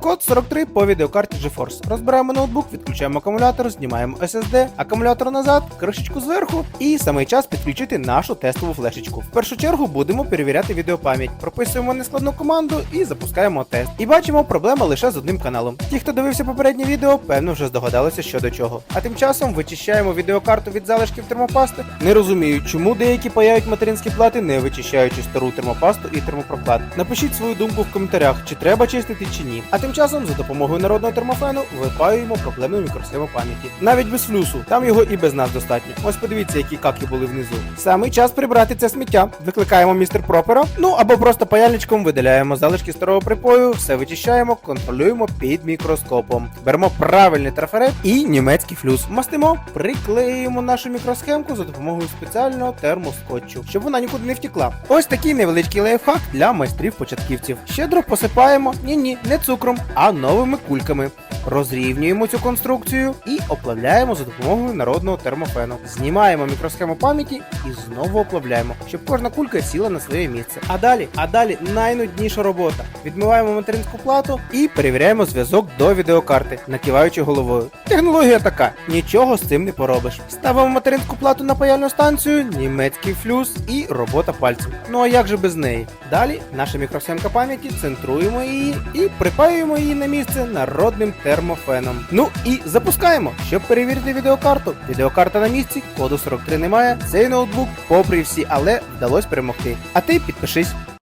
Код 43 по відеокарті GeForce. Розбираємо ноутбук, відключаємо акумулятор, знімаємо SSD, акумулятор назад, кришечку зверху і саме час підключити нашу тестову флешечку. В першу чергу будемо перевіряти відеопам'ять. Прописуємо нескладну команду і запускаємо тест. І бачимо, проблема лише з одним каналом. Ті, хто дивився попереднє відео, певно вже здогадалися, що до чого. А тим часом вичищаємо відеокарту від залишків термопасти. Не розумію, чому деякі паяють материнські плати, не вичищаючи стару термопасту і термопроклад. Напишіть свою думку в коментарях, чи треба чистити чи ні. А тим часом, за допомогою народного термофену, випаюємо проблемну мікросхему пам'яті. Навіть без флюсу, там його і без нас достатньо. Ось подивіться, які каки були внизу. Саме час прибрати це сміття. Викликаємо містер пропера, ну або просто паяльничком видаляємо залишки старого припою, все вичищаємо, контролюємо під мікроскопом. Беремо правильний трафарет і німецький флюс. Мастимо, приклеюємо нашу мікросхемку за допомогою спеціального термоскотчу, щоб вона нікуди не втікла. Ось такий невеличкий лайфхак для майстрів початківців. Щедро посипаємо, ні ні, не цукром, а новими кульками. Розрівнюємо цю конструкцію і оплавляємо за допомогою народного термофену. Знімаємо мікросхему пам'яті і знову оплавляємо, щоб кожна кулька сіла на своє місце. А далі, а далі найнудніша робота. Відмиваємо материнську плату і перевіряємо зв'язок до відеокарти, накиваючи головою. Технологія така, нічого з цим не поробиш. Ставимо материнську плату на паяльну станцію, німецький флюс і робота пальцем. Ну а як же без неї? Далі наша мікросхемка пам'яті, центруємо її і припаюємо її на місце народним термофеном. Ну і запускаємо, щоб перевірити відеокарту. Відеокарта на місці, коду 43 немає. Цей ноутбук, попри всі, але вдалося перемогти. А ти підпишись.